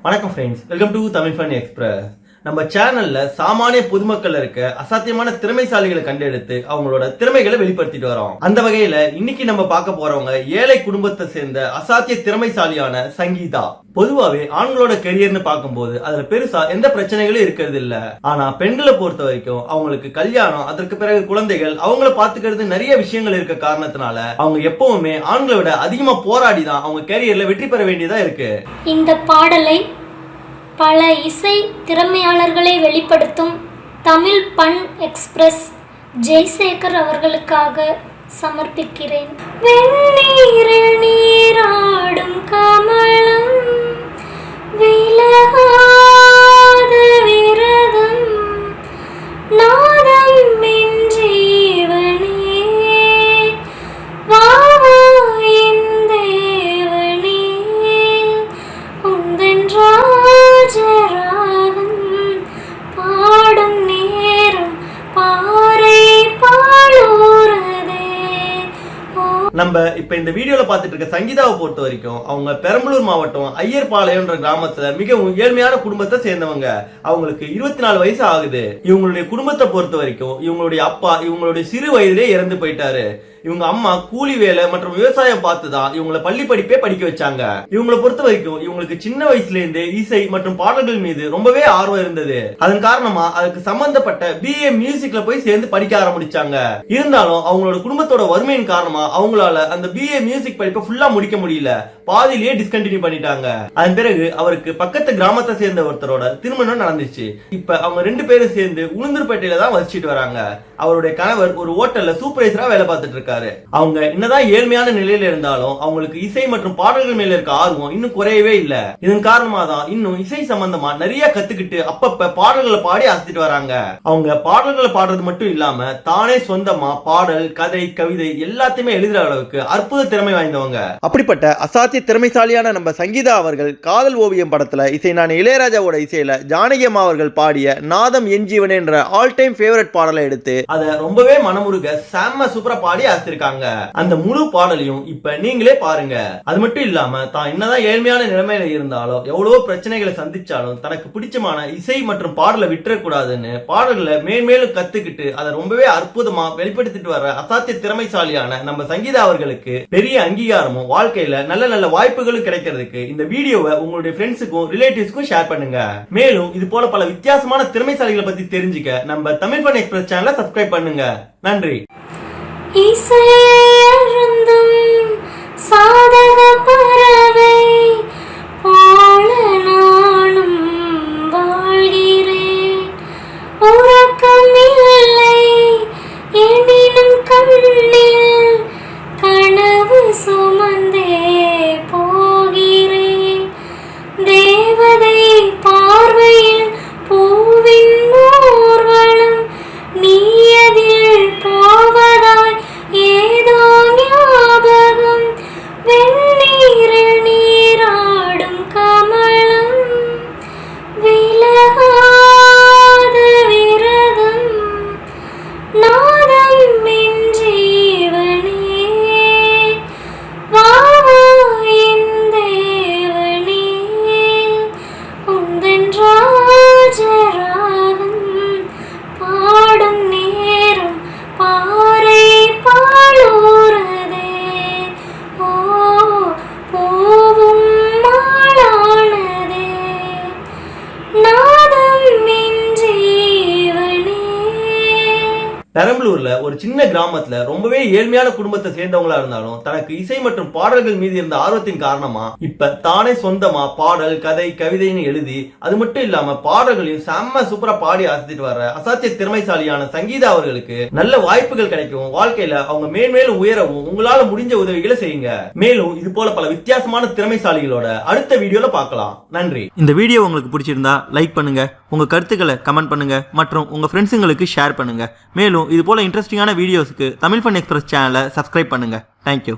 வணக்கம் friends welcome to Tamil Fun Express நம்ம சேனல்ல சாமானிய பொதுமக்கள் இருக்க அசாத்தியமான திறமைசாலிகளை கண்டெடுத்து அவங்களோட திறமைகளை வெளிப்படுத்திட்டு வரோம். அந்த வகையில இன்னைக்கு நம்ம பார்க்க போறவங்க ஏழை குடும்பத்தை சேர்ந்த அசாத்திய திறமைசாலியான சங்கீதா. பொதுவாவே ஆண்களோட கெரியர்னு பார்க்கும்போது அதுல பெருசா எந்த பிரச்சனைகளும் இருக்கிறது இல்ல. ஆனா பெண்களை பொறுத்த வரைக்கும் அவங்களுக்கு கல்யாணம் அதற்கு பிறகு குழந்தைகள் அவங்கள பாத்துக்கிறது நிறைய விஷயங்கள் இருக்க காரணத்தினால அவங்க எப்பவுமே ஆண்களை விட அதிகமா போராடி தான் அவங்க கெரியர்ல வெற்றி பெற வேண்டியதா இருக்கு. இந்த பாடலை பல இசை திறமையாளர்களை வெளிப்படுத்தும் தமிழ் பண் எக்ஸ்பிரஸ் ஜெய்சேகர் அவர்களுக்காக சமர்ப்பிக்கிறேன். வெந்நீரில் நீரா நம்ம இப்ப இந்த வீடியோல பாத்துட்டு இருக்க சங்கீதாவை பொறுத்த வரைக்கும் அவங்க பெரம்பலூர் மாவட்டம் ஐயர்பாளையம்ன்ற கிராமத்துல மிகவும் ஏழ்மையான குடும்பத்தை சேர்ந்தவங்க. அவங்களுக்கு இருபத்தி நாலு வயசு ஆகுது. இவங்களுடைய குடும்பத்தை பொறுத்த வரைக்கும் இவங்களுடைய அப்பா இவங்களுடைய சிறு வயதிலே இறந்து போயிட்டாரு. இவங்க அம்மா கூலி வேலை மற்றும் விவசாயம் பார்த்து தான் இவங்கள பள்ளி படிப்பே படிக்க வச்சாங்க. இவங்களை பொறுத்த வரைக்கும் இவங்களுக்கு சின்ன வயசுல இருந்தே இசை மற்றும் பாடல்கள் மீது ரொம்பவே ஆர்வம் இருந்தது. அதன் காரணமா அதுக்கு சம்பந்தப்பட்ட பிஏ மியூசிக்ல போய் சேர்ந்து படிக்க ஆரம்பிச்சாங்க. இருந்தாலும் அவங்களோட குடும்பத்தோட வறுமையின் காரணமா அவங்களால அந்த பிஏ மியூசிக் படிப்பை ஃபுல்லா முடிக்க முடியல. பாதியிலேயே டிஸ்கண்டினியூ பண்ணிட்டாங்க. அதன் பிறகு அவருக்கு பக்கத்து கிராமத்தை சேர்ந்த ஒருத்தரோட திருமணம் நடந்துச்சு. இப்ப அவங்க ரெண்டு பேரும் சேர்ந்து உளுந்தூர்பேட்டையில தான் வசிச்சுட்டு வராங்க. அவருடைய கணவர் ஒரு ஹோட்டல்ல சூப்பர்வைசரா வேலை பார்த்துட்டு இருக்காரு. அவங்க என்னதான் ஏழ்மையான நிலையில இருந்தாலும் அவங்களுக்கு இசை மற்றும் பாடல்கள் மேல இருக்க ஆர்வம் இன்னும் குறையவே இல்ல. இதன் காரணமா தான் இன்னும் இசை சம்பந்தமா நிறைய கத்துக்கிட்டு அப்பப்ப பாடல்களை பாடி அசத்திட்டு வராங்க. அவங்க பாடல்களை பாடுறது மட்டும் இல்லாம தானே சொந்தமா பாடல் கதை கவிதை எல்லாத்தையுமே எழுதுற அளவுக்கு அற்புத திறமை வாய்ந்தவங்க. அப்படிப்பட்ட அசாத்திய திறமைசாலியான நம்ம சங்கீதா அவர்கள் காதல் ஓவியம் படத்துல இசை நான் இளையராஜாவோட இசையில ஜானகி அம்மா அவர்கள் பாடிய நாதம் என் ஜீவனே என்ற ஆல் டைம் ஃபேவரட் பாடலை எடுத்து அதை ரொம்பவே மனமுருக செம்ம சூப்பரா பாடி அசத்திருக்காங்க அந்த முழு பாடலையும் இப்ப நீங்களே பாருங்க. அது மட்டும் இல்லாம தான் என்னதான் ஏழ்மையான நிலைமையில இருந்தாலும் எவ்வளவோ பிரச்சனைகளை சந்திச்சாலும் தனக்கு பிடிச்சமான இசை மற்றும் பாடலை விட்டுறக்கூடாதுன்னு பாடல்களை மேன்மேலும் கத்துக்கிட்டு அதை ரொம்பவே அற்புதமா வெளிப்படுத்திட்டு வர அசாத்திய திறமைசாலியான நம்ம சங்கீதா அவர்களுக்கு பெரிய அங்கீகாரமும் வாழ்க்கையில நல்ல நல்ல வாய்ப்புகளும் கிடைக்கிறதுக்கு இந்த வீடியோவை உங்களுடைய ஃப்ரெண்ட்ஸுக்கும் ரிலேட்டிவ்ஸ்க்கும் ஷேர் பண்ணுங்க. மேலும் இது போல பல வித்தியாசமான திறமைசாலிகளை பத்தி தெரிஞ்சுக்க நம்ம தமிழ் ஃபன் எக்ஸ்பிரஸ் சேனலை சப்ஸ்கிரைப் பண்ணுங்க. நன்றி. இசை பெரம்பலூர்ல ஒரு சின்ன கிராமத்துல ரொம்பவே ஏழ்மையான குடும்பத்தை சேர்ந்தவங்களா இருந்தாலும் தனக்கு இசை மற்றும் பாடல்கள் மீது இருந்த ஆர்வத்தின் காரணமா இப்ப தானே சொந்தமா பாடல் கதை கவிதைன்னு எழுதி அது மட்டும் இல்லாம பாடல்களையும் செம்ம சூப்பரா பாடி அசத்திட்டு வர்ற அசாத்திய திறமைசாலியான சங்கீதா அவர்களுக்கு நல்ல வாய்ப்புகள் கிடைக்கும். வாழ்க்கையில அவங்க மேன்மேலும் உயரவும் உங்களால முடிஞ்ச உதவிகளை செய்யுங்க. மேலும் இது போல பல வித்தியாசமான திறமைசாலிகளோட அடுத்த வீடியோல பார்க்கலாம். நன்றி. இந்த வீடியோ உங்களுக்கு பிடிச்சிருந்தா லைக் பண்ணுங்க. உங்கள் கருத்துக்களை கமெண்ட் பண்ணுங்கள் மற்றும் உங்கள் ஃப்ரெண்ட்ஸுங்களுக்கு ஷேர் பண்ணுங்கள் மேலும் இது போல் இன்ட்ரெஸ்டிங்கான வீடியோஸ்க்கு தமிழ் ஃபன் எக்ஸ்பிரஸ் சேனலை சப்ஸ்கிரைப் பண்ணுங்கள் தேங்க்யூ